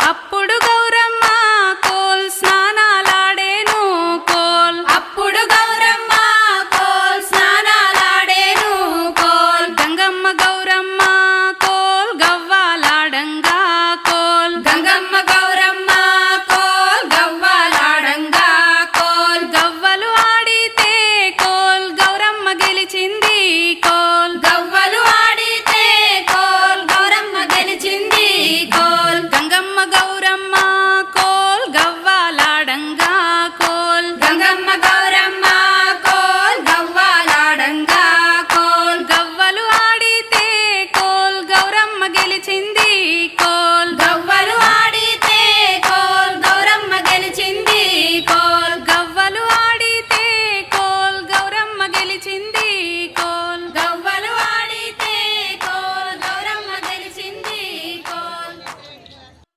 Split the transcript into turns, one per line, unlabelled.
up కోల్
గంగమ్మ గౌరమ్మ కోల్ గవ్వాలాడంగా కోల్
గవ్వలు ఆడితే కోల్ గౌరమ్మ గెలిచింది కోల్.